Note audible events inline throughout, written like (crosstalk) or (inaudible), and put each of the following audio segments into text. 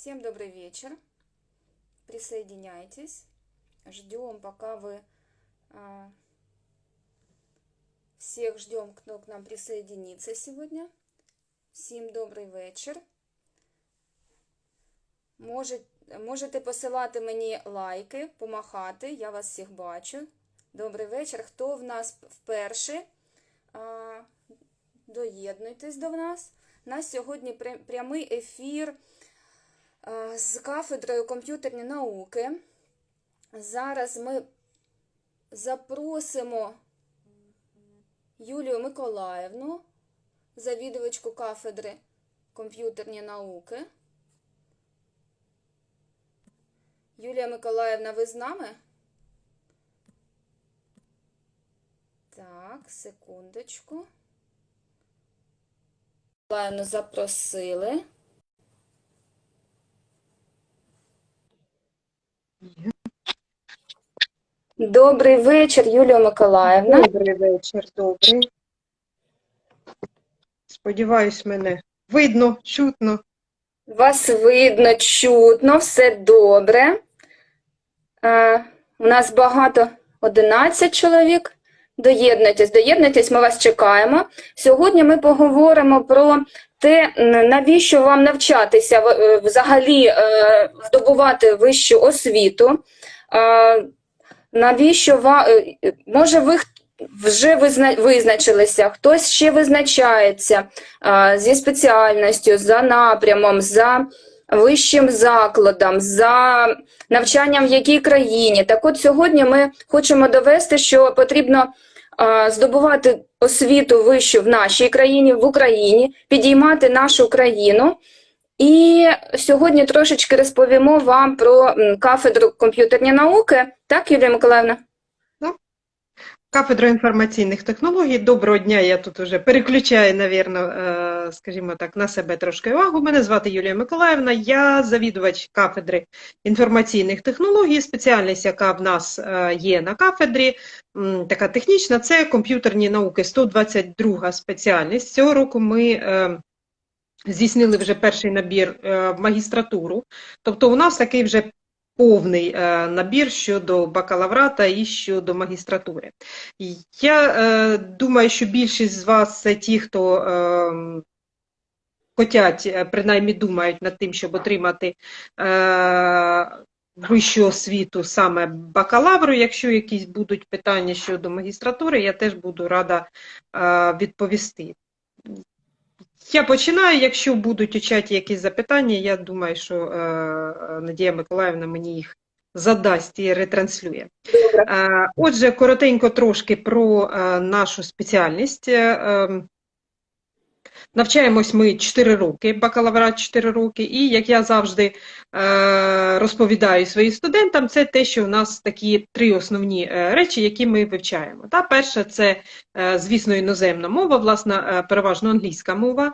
Всем добрый вечер. Присоединяйтесь. Ждем, пока вы всех ждем, кто к нам присоединится сегодня. Всім добрий вечір. Може, можете посилати мені лайки, помахати. Я вас всіх бачу. Добрий вечір. Хто в нас вперше? Доєднуйтесь до нас. Нас сьогодні прямий ефір з кафедрою комп'ютерні науки. Зараз ми запросимо Юлію Миколаївну, завідувачку кафедри комп'ютерні науки. Юлія Миколаївна, ви з нами? Так, секундочку. Миколаївну запросили. Добрий вечір, Юлія Миколаївна. Добрий вечір, добрий. Сподіваюсь, мене видно, чутно. Вас видно, чутно, все добре. Е, у нас багато 11 чоловік. Доєднуйтесь, доєднуйтесь, ми вас чекаємо. Сьогодні ми поговоримо про те, навіщо вам навчатися е, взагалі е, здобувати вищу освіту. Е, навіщо вам, може, ви вже визначилися, хтось ще визначається зі спеціальністю, за напрямом, за вищим закладом, за навчанням в якій країні. Так от сьогодні ми хочемо довести, що потрібно здобувати освіту вищу в нашій країні, в Україні, підіймати нашу країну. І сьогодні трошечки розповімо вам про кафедру комп'ютерні науки. Так, Юлія Миколаївна? Кафедра інформаційних технологій. Доброго дня. Я тут уже переключаю, навірно, е, скажімо так, на себе трошки увагу. Мене звати Юлія Миколаївна. Я завідувач кафедри інформаційних технологій. Спеціальність, яка в нас е, є на кафедрі, така технічна, це комп'ютерні науки. 122 спеціальність. Цього року ми е, здійснили вже перший набір в магістратуру. Тобто, у нас такий вже повний е, набір щодо бакалаврата і щодо магістратури. Я е, думаю, що більшість з вас це ті, хто хотять, е, принаймні думають над тим, щоб отримати вищу освіту саме бакалавру. Якщо якісь будуть питання щодо магістратури, я теж буду рада відповісти. Я починаю. Якщо будуть у чаті якісь запитання, я думаю, що е, Надія Миколаївна мені їх задасть і ретранслює. Е, Отже, коротенько трошки про е, нашу спеціальність. Е, ем, Навчаємось ми 4 роки, бакалаврат 4 роки, і як я завжди е, розповідаю своїм студентам, це те, що у нас такі три основні е, речі, які ми вивчаємо. Та перша це, е, звісно, іноземна мова, власне, е, переважно англійська мова.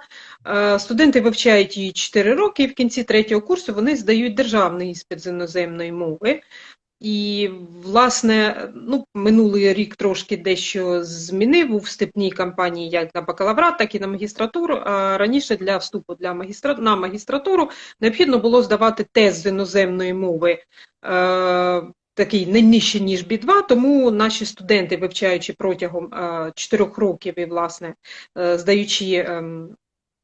Студенти вивчають її 4 роки, і в кінці третього курсу вони здають державний іспит з іноземної мови. І, власне, ну, минулий рік трошки дещо змінив у вступній кампанії як на бакалаврат, так і на магістратуру. А раніше для вступу для магістра... на магістратуру необхідно було здавати тест з іноземної мови. Е, Такий не нижче, ніж B2, тому наші студенти, вивчаючи протягом е, років і, власне, е, здаючи ем,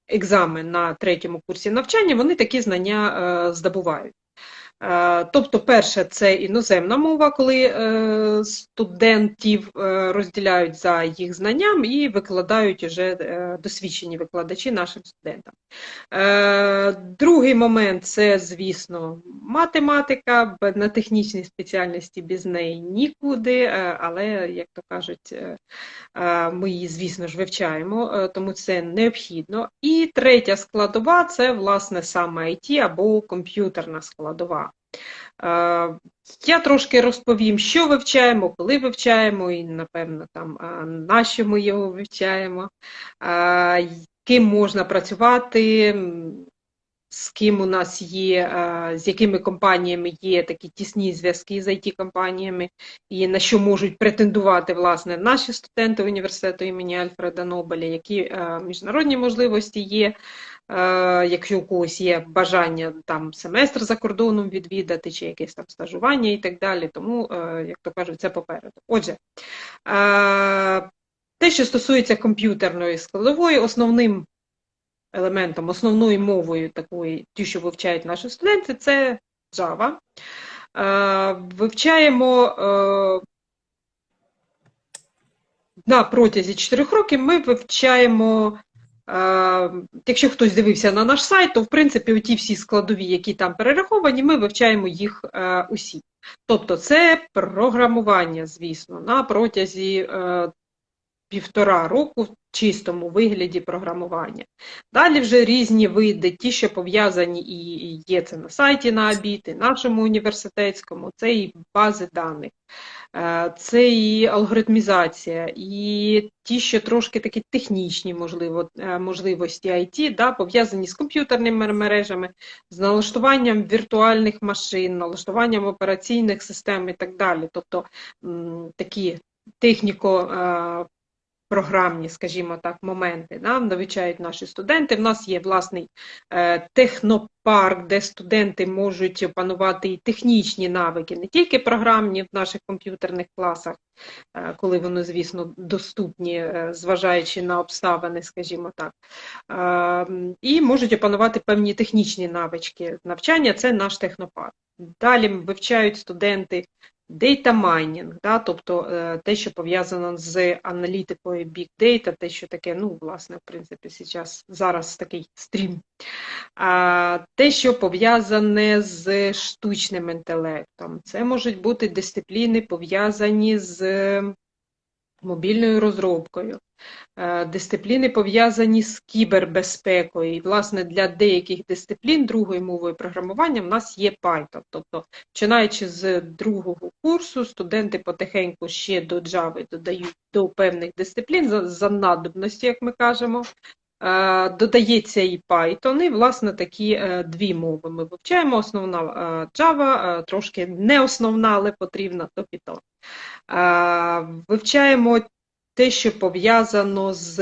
екзамен на третьому курсі навчання, вони такі знання е, здобувають. Е, Тобто, перше, це іноземна мова, коли е, студентів е, розділяють за їх знанням і викладають вже досвідчені викладачі нашим студентам. Другий момент це, звісно, математика, на технічній спеціальності без неї нікуди, але, як то кажуть, ми її, звісно ж, вивчаємо, тому це необхідно. І третя складова це, власне, саме IT або комп'ютерна складова. Е, Я трошки розповім, що вивчаємо, коли вивчаємо, і, напевно, там, на що ми його вивчаємо, е, ким можна працювати, з ким у нас є, е, з якими компаніями є такі тісні зв'язки з IT-компаніями, і на що можуть претендувати власне наші студенти університету імені Альфреда Нобеля, які е, міжнародні можливості є. Е, Якщо у когось є бажання там семестр за кордоном відвідати, чи якесь там стажування і так далі, тому, як то кажуть, це попереду. Отже, те, що стосується комп'ютерної складової, основним елементом, основною мовою такої, ті, що вивчають наші студенти, це Java. Е, Вивчаємо е, на протязі 4 років ми вивчаємо. е, Якщо хтось дивився на наш сайт, то в принципі ті всі складові, які там перераховані, ми вивчаємо їх усі. Тобто це програмування, звісно, на протязі півтора року в чистому вигляді програмування. Далі вже різні види, ті, що пов'язані і є це на сайті на Абіт, і нашому університетському, це і бази даних, е, це і алгоритмізація, і ті, що трошки такі технічні можливо, е, можливості IT, да, пов'язані з комп'ютерними мережами, з налаштуванням віртуальних машин, налаштуванням операційних систем і так далі. Тобто такі техніко е, програмні, скажімо так, моменти нам навчають наші студенти. В нас є власний е, технопарк, де студенти можуть опанувати і технічні навики, не тільки програмні в наших комп'ютерних класах, е, коли вони, звісно, доступні, е, зважаючи на обставини, скажімо так, і можуть опанувати певні технічні навички навчання. Це наш технопарк. Далі вивчають студенти Data mining, да, тобто е, те, що пов'язано з аналітикою Big Data, те, що таке, ну, власне, в принципі, зараз, зараз такий стрім. А, те, що пов'язане з штучним інтелектом. Це можуть бути дисципліни, пов'язані з мобільною розробкою. Е, Дисципліни пов'язані з кібербезпекою. І, власне, для деяких дисциплін другою мовою програмування в нас є Python. Тобто, починаючи з другого курсу, студенти потихеньку ще до Java додають до певних дисциплін за, за надобності, як ми кажемо. Е, Додається і Python, і, власне, такі е, дві мови ми вивчаємо. Основна е, Java, трошки не основна, але потрібна, то Python. Вивчаємо те, що пов'язано з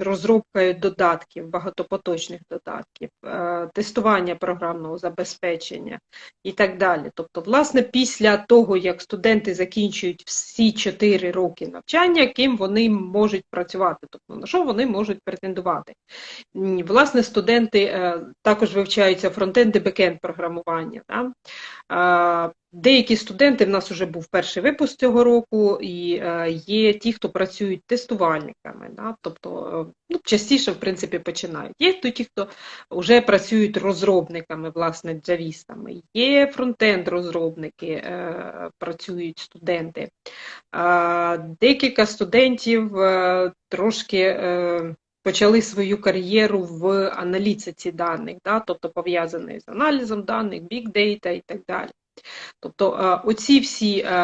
розробкою додатків, багатопоточних додатків, е, тестування програмного забезпечення і так далі. Тобто, власне, після того, як студенти закінчують всі 4 роки навчання, ким вони можуть працювати, тобто на що вони можуть претендувати. Власне, студенти е, також вивчаються фронтенд і бекенд програмування. Да? Деякі студенти, в нас вже був перший випуск цього року, і е, є ті, хто працюють тестувальниками, да? тобто е, ну, частіше, в принципі, починають. Є ті, хто вже працюють розробниками, власне, джавістами. Є фронтенд-розробники, е, працюють студенти. Декілька студентів трошки почали свою кар'єру в аналітиці даних, да? тобто пов'язаної з аналізом даних, big data і так далі. Тобто е, оці всі е,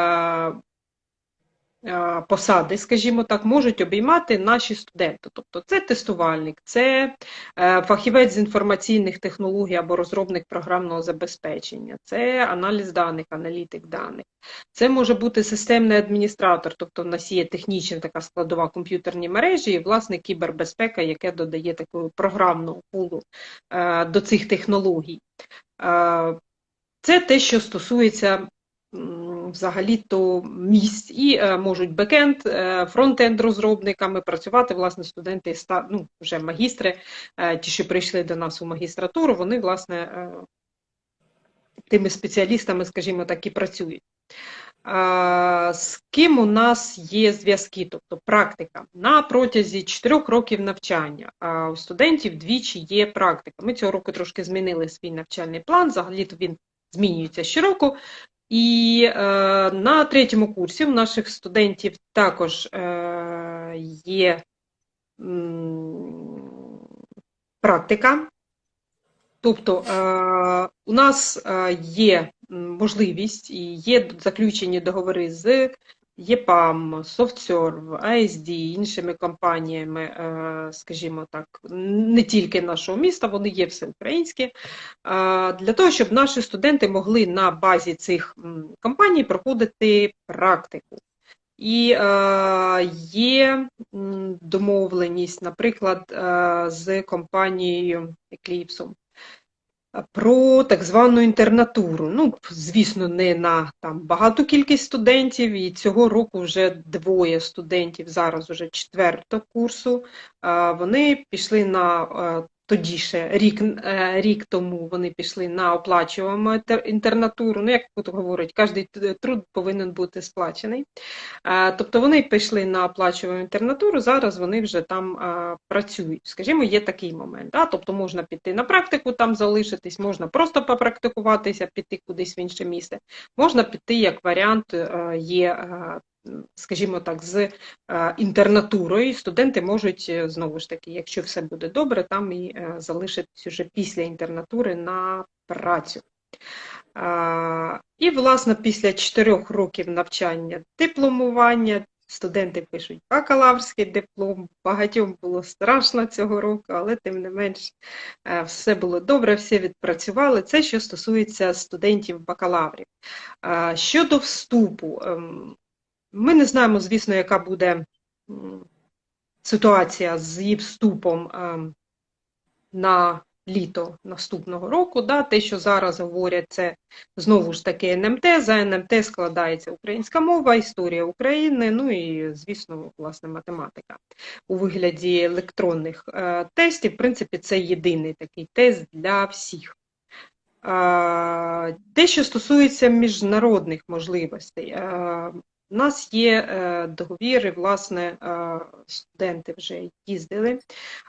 е, посади, скажімо так, можуть обіймати наші студенти. Тобто це тестувальник, це фахівець з інформаційних технологій або розробник програмного забезпечення, це аналіз даних, аналітик даних. Це може бути системний адміністратор, тобто в нас є технічна така складова комп'ютерні мережі і, власне, кібербезпека, яке додає таку програмну пулу до цих технологій. Е, це те, що стосується взагалі-то місць. І е, можуть бекенд, е, фронтенд розробниками працювати, власне, студенти, ну, вже магістри, е, ті, що прийшли до нас у магістратуру, вони, власне, е, тими спеціалістами, скажімо так, і працюють. А, З ким у нас є зв'язки, тобто практика. На протязі 4 років навчання а у студентів двічі є практика. Ми цього року трошки змінили свій навчальний план, взагалі-то він змінюється щороку. І е, на третьому курсі у наших студентів також е, є м, практика. Тобто е, у нас е, є можливість і є заключені договори з ЄПАМ, SoftServe, ASD, іншими компаніями, е, скажімо так, не тільки нашого міста, вони є всеукраїнські, е, для того, щоб наші студенти могли на базі цих компаній проходити практику. І е, є домовленість, наприклад, з компанією Eclipse про так звану інтернатуру. Ну, звісно, не на там багату кількість студентів, і цього року вже двоє студентів, зараз уже четвертого курсу. Вони пішли на е, тоді ще рік, е, рік тому вони пішли на оплачувану інтернатуру. Ну, як тут говорять, кожен труд повинен бути сплачений. Е, Тобто вони пішли на оплачувану інтернатуру, зараз вони вже там е, працюють. Скажімо, є такий момент. Да? Тобто можна піти на практику, там залишитись, можна просто попрактикуватися, піти кудись в інше місце. Можна піти як варіант, є, скажімо так, з е, інтернатурою. Студенти можуть е, знову ж таки, якщо все буде добре, там і е, залишитись уже після інтернатури на працю. І, власне, після чотирьох років навчання дипломування студенти пишуть бакалаврський диплом. Багатьом було страшно цього року, але тим не менш все було добре, всі відпрацювали. Це що стосується студентів бакалаврів. Щодо вступу, ем, ми не знаємо, звісно, яка буде ситуація з її вступом ем, на літо наступного року. Да, те, що зараз говорять, це знову ж таки НМТ. За НМТ складається українська мова, історія України, ну і, звісно, власне, математика у вигляді електронних е, тестів. В принципі, це єдиний такий тест для всіх. Е, Те, що стосується міжнародних можливостей, е, у нас є договіри, договір, і, власне, е, студенти вже їздили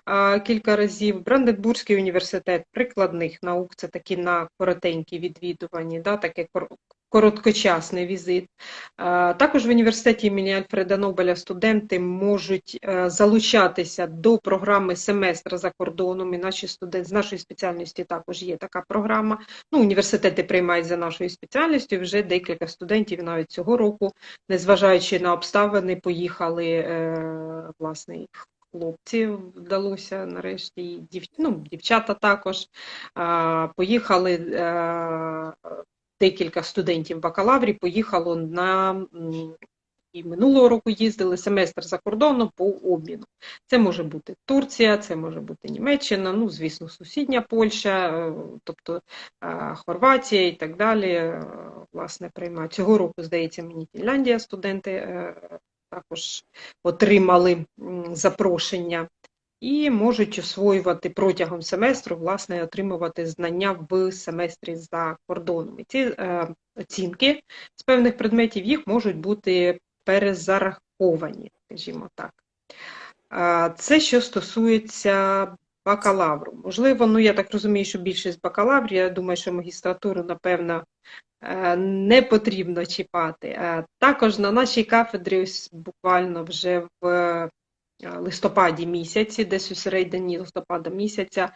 е, кілька разів. Бранденбурзький університет прикладних наук це такі на коротенькі відвідувані, да, таке короткочасний візит. Також в університеті імені Альфреда Нобеля студенти можуть е, залучатися до програми семестра за кордоном. І наші студенти з нашої спеціальності також є така програма. Ну, університети приймають за нашою спеціальністю. Вже декілька студентів навіть цього року, незважаючи на обставини, поїхали е, власне. Хлопці вдалося нарешті, і дів... ну, дівчата також а, поїхали. е, Декілька студентів бакалаврів поїхало на і минулого року їздили семестр за кордоном по обміну. Це може бути Турція, це може бути Німеччина, ну, звісно, сусідня Польща, е, тобто е, Хорватія і так далі. е, Власне, приймають. Цього року, здається, мені Фінляндія студенти також отримали запрошення і можуть освоювати протягом семестру, власне, отримувати знання в семестрі за кордоном. І ці е, оцінки з певних предметів їх можуть бути перезараховані, скажімо так. Це що стосується бакалавру. Можливо, ну я так розумію, що більшість бакалаврів, я думаю, що магістратуру, напевно, е, не потрібно чіпати. Е, Також на нашій кафедрі ось буквально вже в листопаді місяці, десь у середині листопада місяця,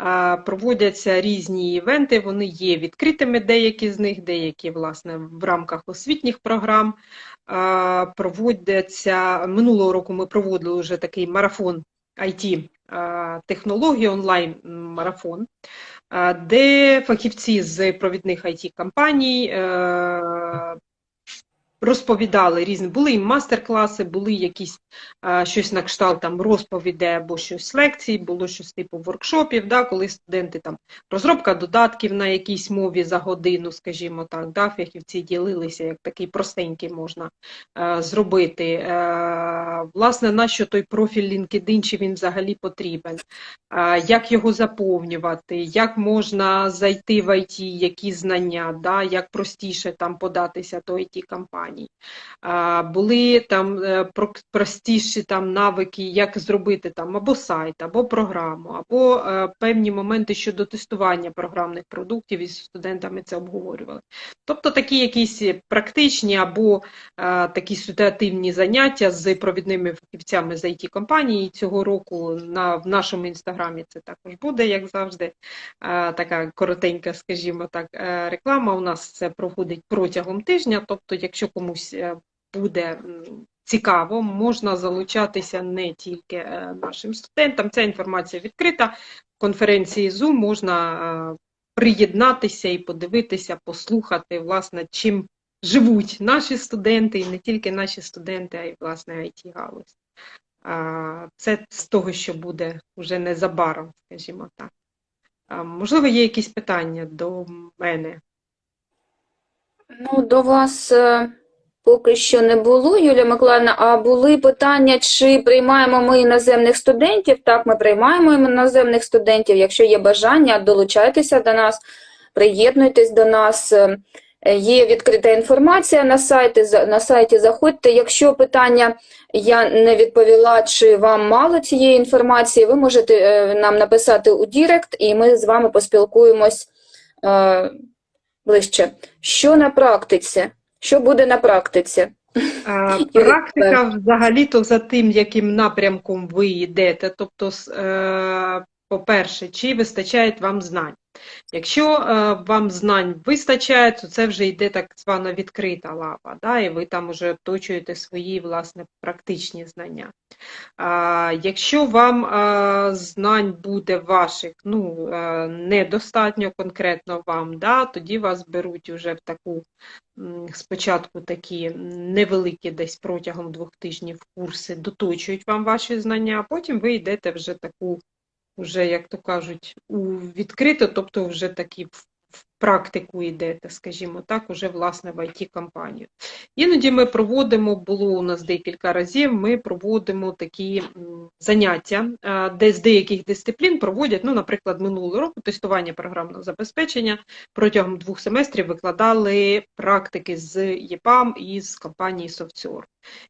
е, проводяться різні івенти. Вони є відкритими, деякі з них, деякі, власне, в рамках освітніх програм. Е, Проводяться минулого року. Ми проводили вже такий марафон IT технології онлайн марафон, е, де фахівці з провідних it компаній е, розповідали різні, були і мастер-класи, були якісь а, щось на кшталт там розповіді або щось лекцій, було щось типу воркшопів, да, коли студенти там розробка додатків на якійсь мові за годину, скажімо так, да, фахівці ділилися, як такий простенький можна е, зробити. Е, власне, на що той профіль LinkedIn, чи він взагалі потрібен, е, як його заповнювати, як можна зайти в IT, які знання, да, як простіше там податися до IT компаній. Були там е, простіші там навики, як зробити там або сайт, або програму, або е, певні моменти щодо тестування програмних продуктів із студентами це обговорювали. Тобто такі якісь практичні або е, такі ситуативні заняття з провідними фахівцями з it компанії цього року на в нашому інстаграмі це також буде, як завжди. Така коротенька, скажімо так, реклама. У нас це проходить протягом тижня. Тобто, якщо комусь е, буде цікаво, можна залучатися не тільки е, нашим студентам. Ця інформація відкрита. В конференції Zoom можна е, приєднатися і подивитися, послухати, власне, чим живуть наші студенти, і не тільки наші студенти, а й власне it галузь. Це з того, що буде вже незабаром, скажімо так. Можливо, є якісь питання до мене. Ну, до вас поки що не було, Юлія Миколаївна, а були питання, чи приймаємо ми іноземних студентів? Так, ми приймаємо іноземних студентів. Якщо є бажання, долучайтеся до нас, приєднуйтесь до нас. Е, Є відкрита інформація на сайті, на сайті заходьте. Якщо питання я не відповіла, чи вам мало цієї інформації, ви можете е, нам написати у Дірект, і ми з вами поспілкуємось е, ближче. Що на практиці? Що буде на практиці? А, (laughs) Практика взагалі-то за тим, яким напрямком ви йдете. Тобто, е, по-перше, чи вистачає вам знань. Якщо е, вам знань вистачає, то це вже йде так звана відкрита лава, да, і ви там вже оточуєте свої власне практичні знання. А, якщо вам е, знань буде ваших ну, е, недостатньо конкретно вам, да, тоді вас беруть вже в таку спочатку такі невеликі десь протягом двох тижнів курси доточують вам ваші знання, а потім ви йдете вже таку, вже, як то кажуть, у відкрито, тобто вже такі в, практику йдете, скажімо так, уже власне в IT-компанію. Іноді ми проводимо, було у нас декілька разів, ми проводимо такі заняття, де з деяких дисциплін проводять, ну, наприклад, минулого року тестування програмного забезпечення протягом двох семестрів викладали практики з ЄПАМ і з компанії SoftServe.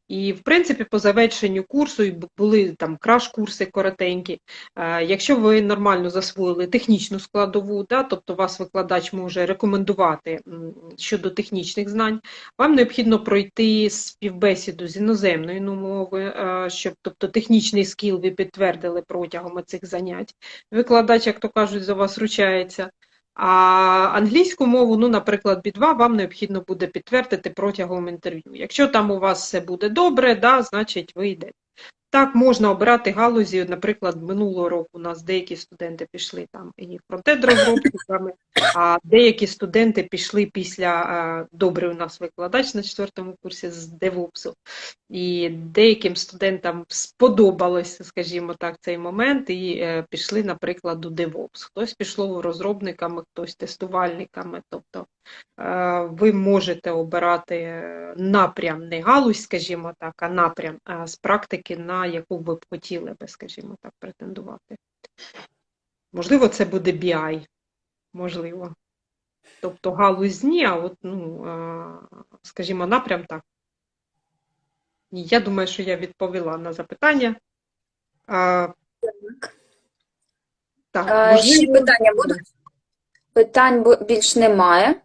І, в принципі, по завершенню курсу були там краш-курси коротенькі. Якщо ви нормально засвоїли технічну складову, да, тобто вас викладач може рекомендувати щодо технічних знань, вам необхідно пройти співбесіду з іноземної ну, мови, е, щоб тобто технічний скіл ви підтвердили протягом цих занять. Викладач, як то кажуть, за вас ручається. А англійську мову, ну, наприклад, B2 вам необхідно буде підтвердити протягом інтерв'ю. Якщо там у вас все буде добре, да, значить ви йдете. Так, можна обирати галузі. Наприклад, минулого року у нас деякі студенти пішли там і фронтенд розробниками, а деякі студенти пішли після е, добрий у нас викладач на четвертому курсі з DevOps. І деяким студентам сподобалося, скажімо так, цей момент, і е, пішли, наприклад, у DevOps. Хтось пішов розробниками, хтось тестувальниками. Тобто е, ви можете обирати напрям, не галузь, скажімо так, а напрям з практики, на яку ви б хотіли би, скажімо так, претендувати. Можливо, це буде BI, можливо. Тобто галузь ні, а от, ну, скажімо, напрям так. Я думаю, що я відповіла на запитання. А, так, А, ще питання будуть? Питань більш немає.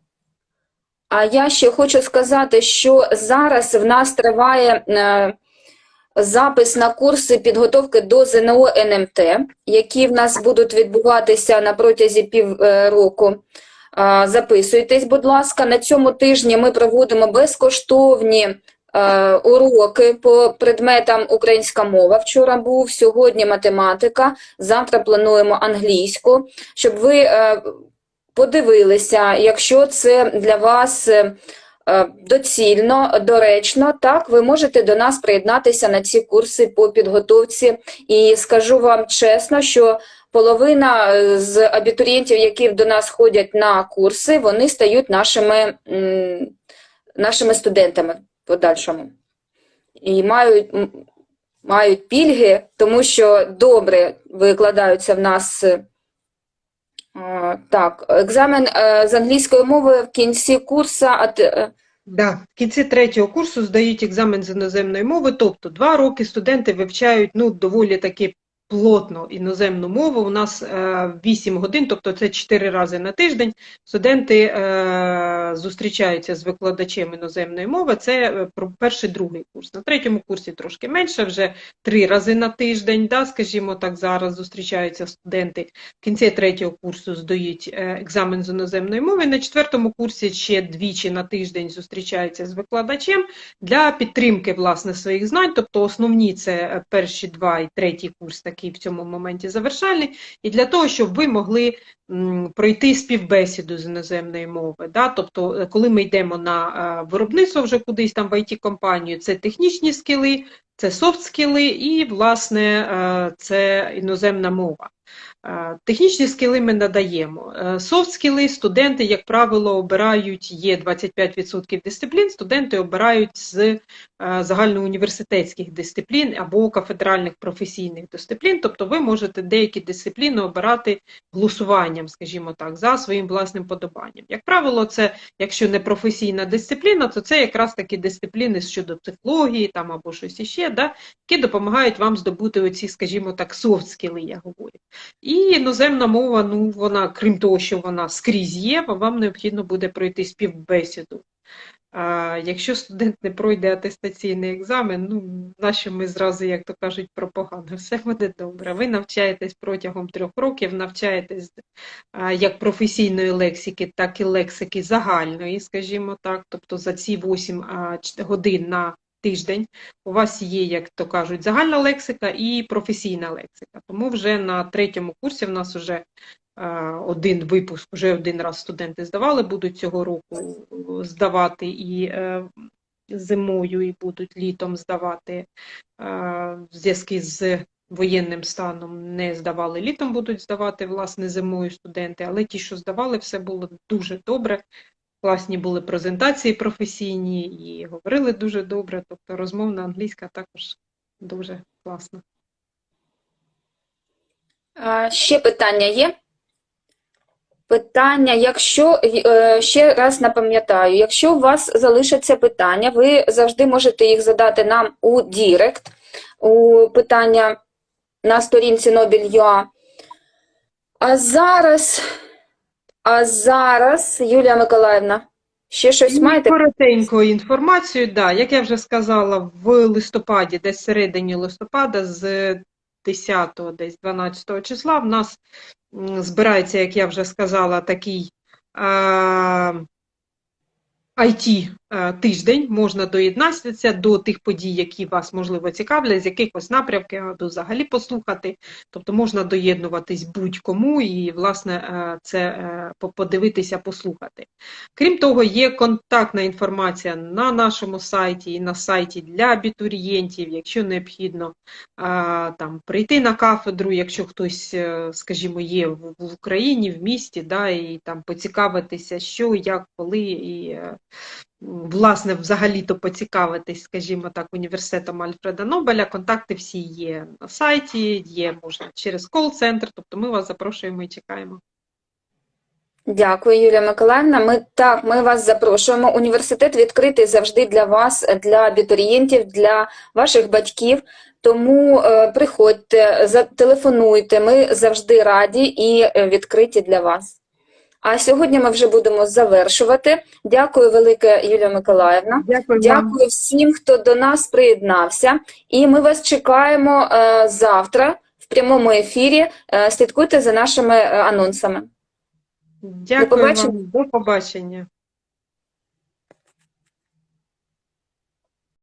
А я ще хочу сказати, що зараз в нас триває е, запис на курси підготовки до ЗНО НМТ, які в нас будуть відбуватися на протязі півроку. Записуйтесь, будь ласка. На цьому тижні ми проводимо безкоштовні е, уроки по предметам українська мова. Вчора був, сьогодні математика, завтра плануємо англійську, щоб ви е, подивилися, якщо це для вас е, е, доцільно, доречно, так, ви можете до нас приєднатися на ці курси по підготовці. І скажу вам чесно, що половина е, з абітурієнтів, які до нас ходять на курси, вони стають нашими, нашими студентами в подальшому. І мають, мають пільги, тому що добре викладаються в нас. Так, екзамен е, з англійської мови в кінці курсу, е, Да, в кінці третього курсу здають екзамен з іноземної мови, тобто два роки студенти вивчають ну, доволі таки плотно іноземну мову. У нас е, 8 годин, тобто це 4 рази на тиждень. Студенти е, зустрічаються з викладачем іноземної мови. Це е, про перший другий курс. На третьому курсі трошки менше, вже 3 рази на тиждень. Да, скажімо так, зараз зустрічаються студенти. В кінці третього курсу здають е, екзамен з іноземної мови. На четвертому курсі ще двічі на тиждень зустрічаються з викладачем для підтримки власне своїх знань. Тобто основні це е, перші два і третій курс, такий в цьому моменті завершальний, і для того, щоб ви могли пройти співбесіду з іноземної мови. Да? Тобто, е, коли ми йдемо на е, виробництво вже кудись там в IT-компанію, це технічні скіли, це софт скіли і, власне, е, це іноземна мова. Е, Технічні скіли ми надаємо. Софт скіли студенти, як правило, обирають, є 25% дисциплін, студенти обирають з е, загальноуніверситетських дисциплін або кафедральних професійних дисциплін. Тобто ви можете деякі дисципліни обирати голосуванням, скажімо так, за своїм власним подобанням. Як правило, це, якщо не професійна дисципліна, то це якраз такі дисципліни щодо психології там, або щось іще, да, які допомагають вам здобути оці, скажімо так, софт скіли, я говорю. І іноземна мова, ну вона, крім того, що вона скрізь є, вам необхідно буде пройти співбесіду. А, якщо студент не пройде атестаційний екзамен, ну нащо ми зразу, як то кажуть, про погано, все буде добре. Ви навчаєтесь протягом трьох років, навчаєтесь як професійної лексики, так і лексики загальної, скажімо так. Тобто за ці 8 годин на тиждень у вас є, як то кажуть, загальна лексика і професійна лексика. Тому вже на третьому курсі в нас вже е, один випуск, вже один раз студенти здавали, будуть цього року здавати і е, зимою, і будуть літом здавати е, в зв'язку з воєнним станом не здавали літом, будуть здавати власне зимою студенти, але ті, що здавали, все було дуже добре. Класні були презентації професійні і говорили дуже добре. Тобто розмовна англійська також дуже класна. Ще питання є? Питання, якщо е, ще раз напам'ятаю, якщо у вас залишаться питання, ви завжди можете їх задати нам у Дірект, у питання на сторінці Nobel.ua. А зараз, а зараз, Юлія Миколаївна, ще щось маєте? Коротенько інформацію, да, як я вже сказала, в листопаді, десь середині листопада, з 10 десь 12 числа, в нас збирається, як я вже сказала, такий а, IT е, тиждень, можна доєднатися до тих подій, які вас, можливо, цікавлять, з якихось напрямків, або взагалі послухати. Тобто можна доєднуватись будь-кому і, власне, е, це е, подивитися, послухати. Крім того, є контактна інформація на нашому сайті і на сайті для абітурієнтів, якщо необхідно там, прийти на кафедру, якщо хтось, скажімо, є в, Україні, в місті, да, і там поцікавитися, що, як, коли, і власне, взагалі-то поцікавитись, скажімо так, університетом Альфреда Нобеля. Контакти всі є на сайті, є можна через кол-центр, тобто ми вас запрошуємо і чекаємо. Дякую, Юлія Миколаївна. Ми так, ми вас запрошуємо. Університет відкритий завжди для вас, для абітурієнтів, для ваших батьків. Тому е, приходьте, зателефонуйте. Ми завжди раді і е, відкриті для вас. А сьогодні ми вже будемо завершувати. Дякую велике, Юлія Миколаївна. Дякую. Дякую всім, хто до нас приєднався. І ми вас чекаємо е, завтра в прямому ефірі. Е, слідкуйте за нашими е, анонсами. Дякую побачення. вам. До побачення.